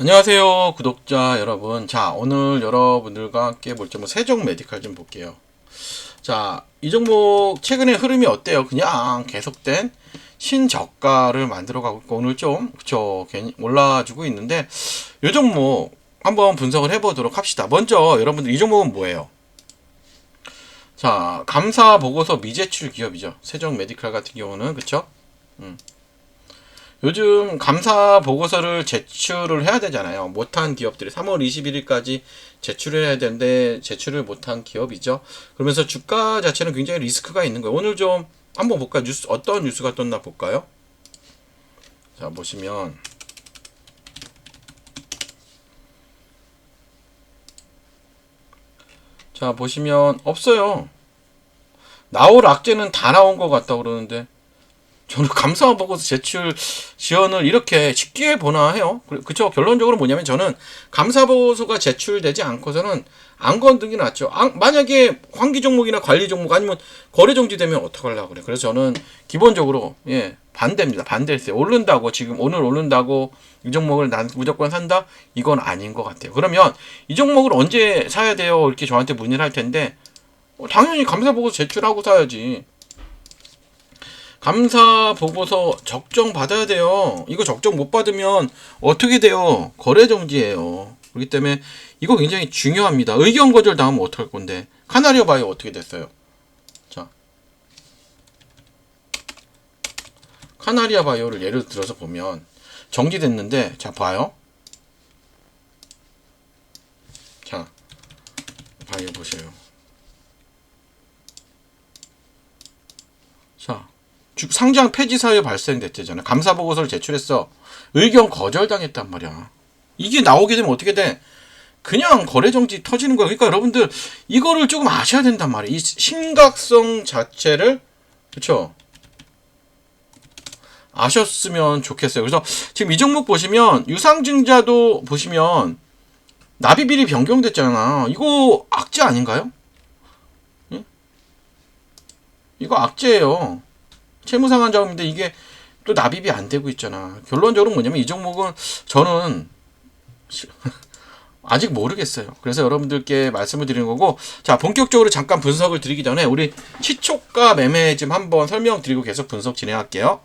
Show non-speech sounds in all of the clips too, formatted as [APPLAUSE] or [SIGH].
안녕하세요 구독자 여러분. 자 오늘 여러분들과 함께 볼 점은 세종 메디칼 좀 볼게요. 자 이 종목 최근에 흐름이 어때요? 그냥 계속된 신저가를 만들어 가고 있고 오늘 좀 그쵸 올라주고 있는데 이 종목 한번 분석을 해보도록 합시다. 먼저 여러분들 이 종목은 뭐예요? 자 감사 보고서 미제출 기업이죠. 세종 메디칼 같은 경우는 그쵸? 음. 요즘 감사 보고서를 제출을 해야 되잖아요. 못한 기업들이 3월 21일까지 제출을 해야 되는데 제출을 못한 기업이죠. 그러면서 주가 자체는 굉장히 리스크가 있는 거예요. 오늘 좀 한번 볼까요? 뉴스 어떤 뉴스가 떴나 볼까요? 자 보시면 자 보시면 없어요. 나올 악재는 다 나온 것 같다 그러는데 저는 감사 보고서 제출 지원을 이렇게 쉽게 보나 해요. 그- 그쵸? 결론적으로 뭐냐면 저는 감사 보고서가 제출되지 않고서는 안 건드는 게 낫죠. 아, 만약에 환기 종목이나 관리 종목 아니면 거래 정지되면 어떡하려고 그래. 그래서 저는 기본적으로 예, 반대입니다. 반대했어요. 오른다고 지금 오늘 오른다고 이 종목을 난 무조건 산다? 이건 아닌 것 같아요. 그러면 이 종목을 언제 사야 돼요? 이렇게 저한테 문의를 할 텐데 어, 당연히 감사 보고서 제출하고 사야지. 감사 보고서 적정 받아야 돼요. 이거 적정 못 받으면 어떻게 돼요? 거래 정지예요. 그렇기 때문에 이거 굉장히 중요합니다. 의견 거절 당하면 어떡할 건데? 카나리아 바이오 어떻게 됐어요? 자. 카나리아 바이오를 예를 들어서 보면 정지됐는데 자 봐요. 자. 바이오 보세요. 자. 주- 상장 폐지 사유 발생됐잖아요. 감사 보고서를 제출했어. 의견 거절당했단 말이야. 이게 나오게 되면 어떻게 돼? 그냥 거래 정지 터지는 거야. 그러니까 여러분들 이거를 조금 아셔야 된단 말이에요. 이 심각성 자체를 그렇죠? 아셨으면 좋겠어요. 그래서 지금 이 종목 보시면 유상증자도 보시면 납입일이 변경됐잖아. 이거 악재 아닌가요? 예? 이거 악재예요. 채무상환 자금인데 이게 또 납입이 안 되고 있잖아. 결론적으로 뭐냐면 이 종목은 저는 시- [LAUGHS] 아직 모르겠어요. 그래서 여러분들께 말씀을 드리는 거고 자 본격적으로 잠깐 분석을 드리기 전에 우리 시초가 매매 좀 한번 설명드리고 계속 분석 진행할게요.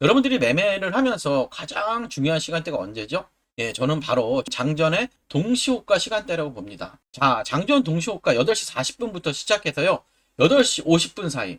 여러분들이 매매를 하면서 가장 중요한 시간대가 언제죠? 예, 저는 바로 장전의 동시호가 시간대라고 봅니다. 자, 장전 동시호가 8시 40분부터 시작해서요. 8시 50분 사이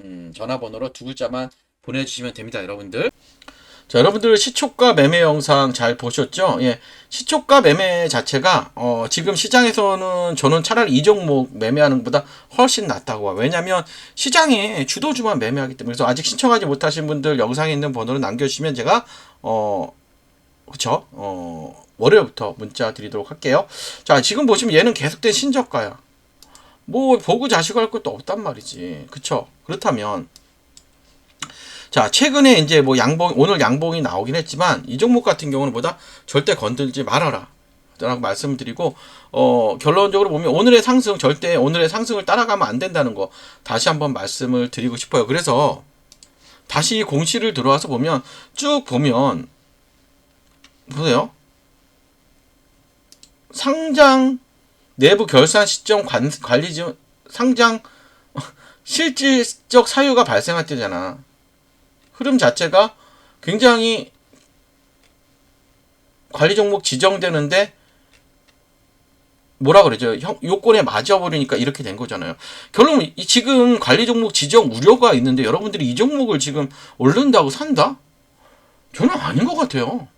음, 전화번호로 두 글자만 보내주시면 됩니다, 여러분들. 자, 여러분들 시초가 매매 영상 잘 보셨죠? 예, 시초가 매매 자체가 어, 지금 시장에서는 저는 차라리 이 종목 매매하는 것보다 훨씬 낫다고 봐요. 왜냐하면 시장에 주도주만 매매하기 때문에 그래서 아직 신청하지 못하신 분들 영상에 있는 번호를 남겨주시면 제가 어, 그쵸? 어, 월요일부터 문자 드리도록 할게요. 자, 지금 보시면 얘는 계속된 신저가야. 뭐 보고 자식할 것도 없단 말이지. 그쵸? 그렇다면 자, 최근에 이제 뭐 양봉 오늘 양봉이 나오긴 했지만 이 종목 같은 경우는 보다 절대 건들지 말아라. 라고 말씀드리고 어 결론적으로 보면 오늘의 상승 절대 오늘의 상승을 따라가면 안 된다는 거 다시 한번 말씀을 드리고 싶어요. 그래서 다시 공시를 들어와서 보면 쭉 보면 보세요. 상장 내부 결산 시점 관, 관리 지 상장 [LAUGHS] 실질적 사유가 발생할 때잖아. 흐름 자체가 굉장히 관리 종목 지정되는데 뭐라 그러죠? 형, 요건에 맞아버리니까 이렇게 된 거잖아요. 결론 이 지금 관리 종목 지정 우려가 있는데 여러분들이 이 종목을 지금 오른다고 산다? 저는 아닌 것 같아요.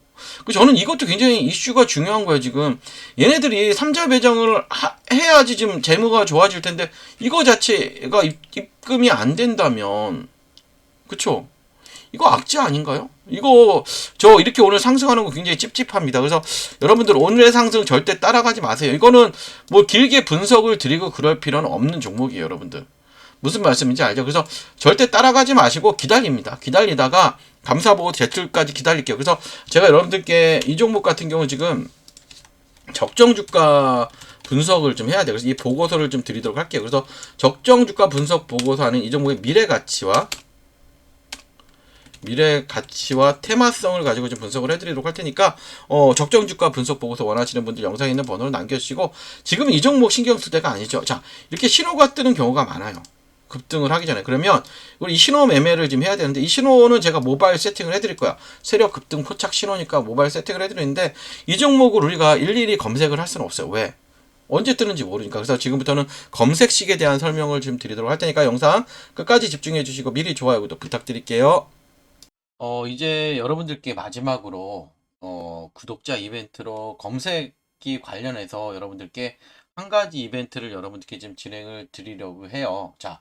그 저는 이것도 굉장히 이슈가 중요한 거예요 지금 얘네들이 삼자 배정을 하, 해야지 지금 재무가 좋아질 텐데 이거 자체가 입, 입금이 안 된다면 그쵸 이거 악재 아닌가요? 이거 저 이렇게 오늘 상승하는 거 굉장히 찝찝합니다. 그래서 여러분들 오늘의 상승 절대 따라가지 마세요. 이거는 뭐 길게 분석을 드리고 그럴 필요는 없는 종목이에요, 여러분들. 무슨 말씀인지 알죠? 그래서 절대 따라가지 마시고 기다립니다. 기다리다가 감사보고 제출까지 기다릴게요. 그래서 제가 여러분들께 이 종목 같은 경우 지금 적정 주가 분석을 좀 해야 돼요. 그래서 이 보고서를 좀 드리도록 할게요. 그래서 적정 주가 분석 보고서 하는 이 종목의 미래 가치와 미래 가치와 테마성을 가지고 좀 분석을 해드리도록 할 테니까 어, 적정 주가 분석 보고서 원하시는 분들 영상에 있는 번호를 남겨주시고 지금 이 종목 신경 쓸 때가 아니죠. 자 이렇게 신호가 뜨는 경우가 많아요. 급등을 하기 전에. 그러면 우리 이 신호 매매를 지금 해야 되는데 이 신호는 제가 모바일 세팅을 해드릴 거야. 세력 급등 포착 신호니까 모바일 세팅을 해드리는데 이 종목을 우리가 일일이 검색을 할 수는 없어요. 왜? 언제 뜨는지 모르니까. 그래서 지금부터는 검색식에 대한 설명을 좀 드리도록 할 테니까 영상 끝까지 집중해 주시고 미리 좋아요 구독 부탁드릴게요. 어 이제 여러분들께 마지막으로 어 구독자 이벤트로 검색기 관련해서 여러분들께 한 가지 이벤트를 여러분들께 좀 진행을 드리려고 해요. 자